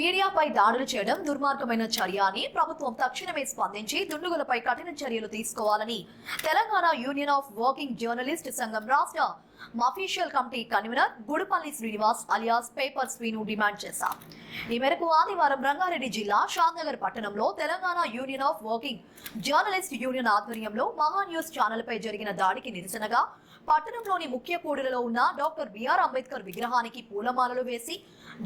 మీడియాపై దాడులు చేయడం దుర్మార్గమైన చర్య అని ప్రభుత్వం తక్షణమే స్పందించి దుండుగులపై కఠిన చర్యలు తీసుకోవాలని Telangana union of working journalist సంఘం రాష్ట్ర మఫీషియల్ committee convener Gudipalli Srinivas alias paper Srinu demand చేశారు. ఈ మేరకు ఆదివారం రంగారెడ్డి జిల్లా షాద్నగర్ పట్టణంలో Telangana union of working journalist union ఆధ్వర్యంలో మహా న్యూస్ ఛానల్ పై జరిగిన దాడికి నిరసనగా పట్టణంలోని ముఖ్య కూడలిలో ఉన్న డాక్టర్ బిఆర్ అంబేద్కర్ విగ్రహానికి పూలమాలలు వేసి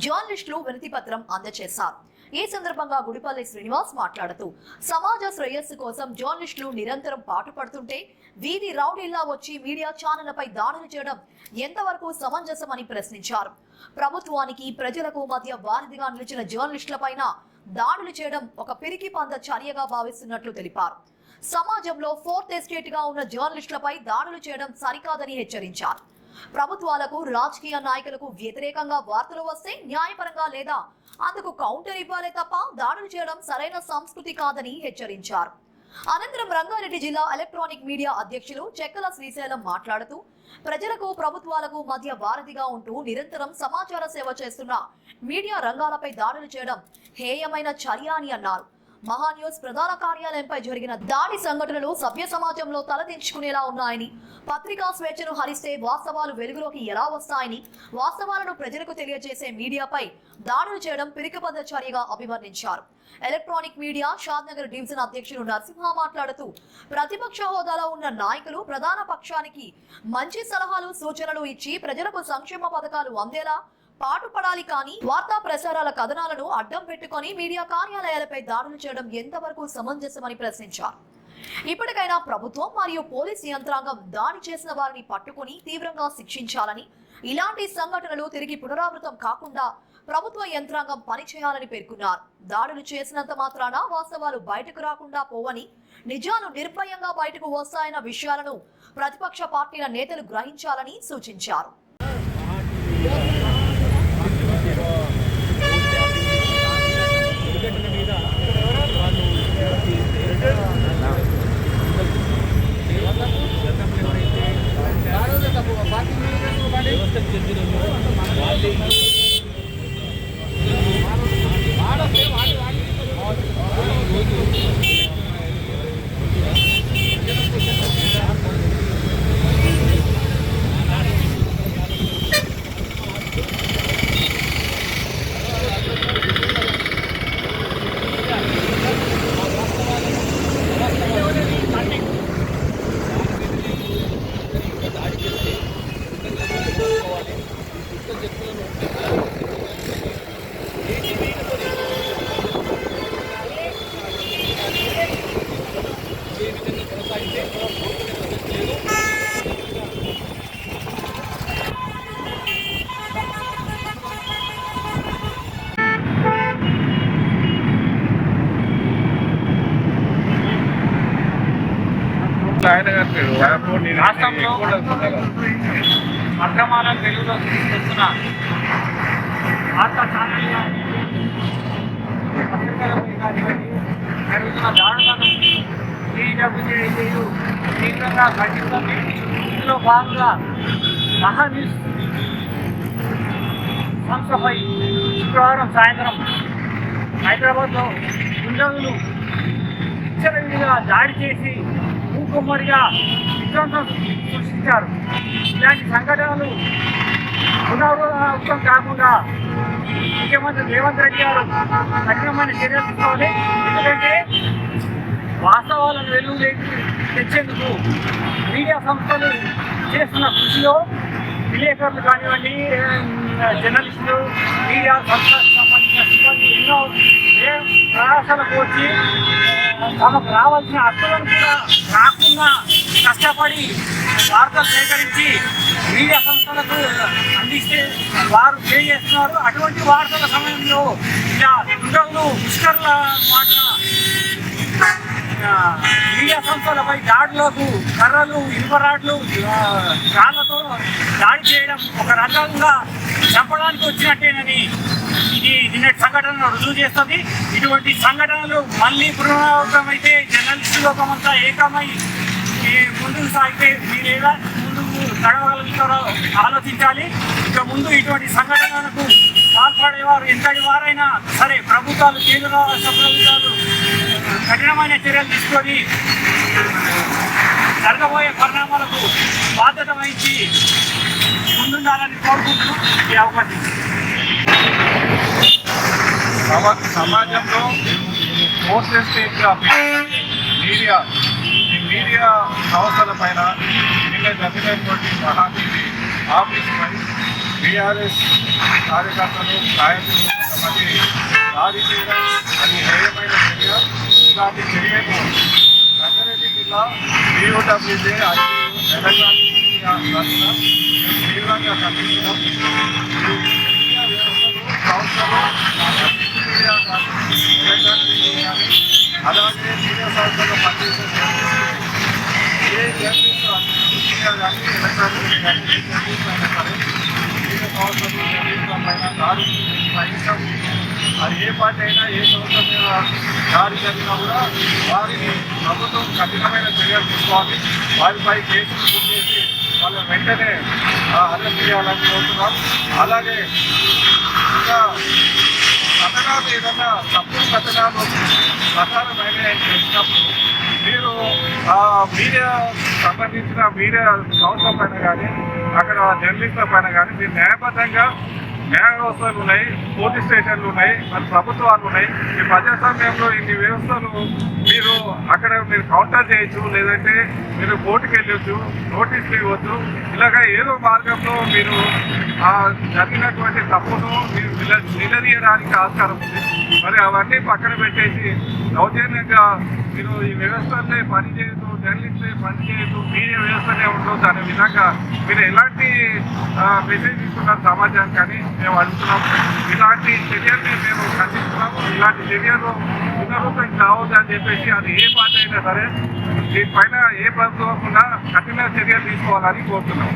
జర్నలిస్టులు వినతి పత్రం అందజేశారు. ఈ సందర్భంగా గుడిపల్లి శ్రీనివాస్ మాట్లాడుతూ సమాజ శ్రేయస్సు కోసం జర్నలిస్టులు నిరంతరం పాటుపడుతుంటే వీధి రౌడీల్లా వచ్చి మీడియా ఛానళ్ళపై దాడులు చేయడం ఎంతవరకు సమంజసమని ప్రశ్నించారు. ప్రభుత్వానికి ప్రజలకు మధ్య వారధిగా నిలిచిన జర్నలిస్టులపైన దాడులు చేయడం ఒక పిరికి పంద చర్యగా భావిస్తున్నట్లు తెలిపారు. సమాజంలో ఫోర్త్ ఎస్టేట్గా ఉన్న జర్నలిస్టులపై దాడులు చేయడం సరికాదని హెచ్చరించారు. ప్రభుత్వాలకు రాజకీయ నాయకులకు వ్యతిరేకంగా వార్తలు వస్తే న్యాయపరంగా లేదా అందుకు కౌంటర్ ఇవ్వాలే తప్ప దాడులు చేయడం సరైన సంస్కృతి కాదని హెచ్చరించారు. అనంతరం రంగారెడ్డి జిల్లా ఎలక్ట్రానిక్ మీడియా అధ్యక్షులు చెక్కల శ్రీశైలం మాట్లాడుతూ ప్రజలకు ప్రభుత్వాలకు మధ్య వారధిగా ఉంటూ నిరంతరం సమాచార సేవ చేస్తున్న మీడియా రంగాలపై దాడులు చేయడం హేయమైన చర్య అని అన్నారు. మహాన్యూస్ ప్రధాన కార్యాలయంపై జరిగిన దాడి సంఘటనలు సభ్య సమాజంలో తలదించుకునేలా ఉన్నాయని పత్రికా స్వేచ్ఛను హరిస్తే వాస్తవాలు వెలుగులోకి ఎలా వస్తాయని వాస్తవాలను ప్రజలకు తెలియజేసే మీడియాపై దాడులు చేయడం పిరికబద్ద చర్యగా అభివర్ణించారు. ఎలక్ట్రానిక్ మీడియా షాద్నగర్ డివిజన్ అధ్యక్షుడు నరసింహ మాట్లాడుతూ ప్రతిపక్ష హోదాలో ఉన్న నాయకులు ప్రధాన పక్షానికి మంచి సలహాలు సూచనలు ఇచ్చి ప్రజలకు సంక్షేమ పథకాలు అందేలా పాటుపడాలి కానీ వార్తా ప్రసారాల కథనాలను అడ్డం పెట్టుకొని మీడియా కార్యాలయాలపై దాడులు చేయడం ఎంతవరకు సమంజసమని ప్రశ్నించారు. ఇప్పటికైనా ప్రభుత్వం మరియు పోలీస్ యంత్రాంగం దాడి చేసిన వారిని పట్టుకుని తీవ్రంగా శిక్షించాలని ఇలాంటి సంఘటనలు తిరిగి పునరావృతం కాకుండా ప్రభుత్వ యంత్రాంగం పనిచేయాలని పేర్కొన్నారు. దాడులు చేసినంత మాత్రాన వాస్తవాలు బయటకు రాకుండా పోవని నిజాలు నిర్భయంగా బయటకు వస్తాయన్న విషయాలను ప్రతిపక్ష పార్టీల నేతలు గ్రహించాలని సూచించారు. రాష్ట్రంలో వర్తమానం తెలుగులో తీసుకొస్తున్న వార్తా ఛానళ్ళు పత్రికలపై కానివ్వండి జరుగుతున్న దాడులను టీడబ్ల్యూజేయు తీవ్రంగా ఖండిస్తుంది ఇందులో భాగంగా మహా న్యూస్ సంస్థపై శుక్రవారం సాయంత్రం హైదరాబాద్లో గుండగులు విచ్చలవిడిగా దాడి చేసి కుమారిగా విధ్వంసం సృష్టించారు. ఇలాంటి సంఘటనలు పునరావృతం కాకుండా ముఖ్యమంత్రి రేవంత్ రెడ్డి గారు కఠినమైన చర్యలు తీసుకోవాలి. ఎందుకంటే వాస్తవాలను వెలుగు తెచ్చేందుకు మీడియా సంస్థలు చేస్తున్న కృషిలో విలేకరులు కానివ్వండి జర్నలిస్టులు మీడియా సంస్థలకు సంబంధించిన సిబ్బంది ఎన్నో ప్రయాసాలకు వచ్చి తమకు రావాల్సిన హక్కులను కూడా రాకుండా కష్టపడి వార్తలు సేకరించి మీడియా సంస్థలకు అందిస్తే వారు చేస్తున్నారు? అటువంటి వార్తల సమయంలో ఇలా దుండగులు ముష్కర్ల మాట మీడియా సంస్థలపై దాడులకు కర్రలు ఇనుపరాడ్లు ఆ, రాళ్ళతో దాడి చేయడం ఒక రకంగా చంపడానికి వచ్చినట్టేనని నిన్నటి సంఘటనను రుజువు చేస్తుంది. ఇటువంటి సంఘటనలు మళ్ళీ పునరావృతమైతే జర్నలిస్టు లోకమంతా ఏకమై ముందుకు సాగితే మీరు ఎలా ముందుకు నడవగలుగుతారో ఆలోచించాలి. ఇక ముందు ఇటువంటి సంఘటనలకు పాల్పడేవారు ఎంతటి వారైనా సరే ప్రభుత్వాలు కేంద్ర రాష్ట్ర ప్రభుత్వాలు కఠినమైన చర్యలు తీసుకొని జరగబోయే పరిణామాలకు బాధ్యత వహించి ముందుండాలని కోరుకుంటూ ఈ అవకాశం సమ- సమాజంలో పోస్టేజ్ మీడియా ఈ మీడియా సంస్థల పైన నిన్న జరిగినటువంటి మహానీతి ఆఫీస్ పై బీఆర్ఎస్ కార్యకర్తలు నాయకులు కొంతమంది దాడి చేయడం అది హేయమైన చర్య. ఇలాంటి చర్యను రంగారెడ్డి జిల్లా బీఓడబ్ల్యూజే ఐదు ఎలక్ట్రానిక్ మీడియా తరఫున మేము తీవ్రంగా ఖండిస్తున్నాం ఈ మీడియా వ్యవస్థలు సంస్థలు మీడియా కానీ ఎలక్ట్రానిక్ మీడియా కానీ అలాగే మీడియా సంస్థలో పనిచేసే ఏ జర్నలిస్ట్ మీడియా కానీ ఎలక్ట్రానిక్ మీడియా కానీ ఏ జర్నలిస్ట్ అయినా సరే మీడియా సంస్థలు పైన దాడి అది ఏ పార్టీ అయినా ఏ సంస్థ మీద దాడి జరిగినా కూడా వారిని ప్రభుత్వం కఠినమైన చర్యలు తీసుకోవాలి వారిపై కేసులు బుక్ చేసి వాళ్ళని వెంటనే అరెస్ట్ చేయాలని కోరుతున్నాం అలాగే ఇంకా కథనాలు ఏదైనా తప్పు కథనాలు ప్రసారమైన చేసినప్పుడు మీరు ఆ మీడియా సంబంధించిన మీడియా సంస్థ పైన కానీ అక్కడ జర్నలిస్టుల పైన కానీ మీరు న్యాయబద్ధంగా న్యాయ వ్యవస్థలు ఉన్నాయి పోలీస్ స్టేషన్లు ఉన్నాయి మరి ప్రభుత్వాలు ఉన్నాయి. ఈ ప్రజాస్వామ్యంలో ఇన్ని వ్యవస్థలు మీరు అక్కడ మీరు కౌంటర్ చేయొచ్చు లేదంటే మీరు కోర్టుకు వెళ్ళొచ్చు నోటీసులు ఇవ్వచ్చు. ఇలాగ ఏదో మార్గంలో మీరు జరిగినటువంటి తప్పును మీరు నిలదీయడానికి ఆస్కారం ఉంది. మరి అవన్నీ పక్కన పెట్టేసి దౌర్జన్యంగా మీరు ఈ వ్యవస్థలే పని చేయదు పనిచేయదు పని చేయదు మీడియా వ్యవస్థనే ఉండదు అనే విధంగా మీరు ఎలాంటి మెసేజ్ ఇస్తున్నారు సమాజానికి అని మేము అడుగుతున్నాం. ఇలాంటి చర్యల్ని మేము ఖండిస్తున్నాము. ఇలాంటి చర్యలు పునరుద్ధం కావద్దు అని చెప్పేసి అది ఏ పార్టీ అయినా సరే దీనిపైన ఏ ప్రభుత్వం కూడా కఠిన చర్యలు తీసుకోవాలని కోరుతున్నాం.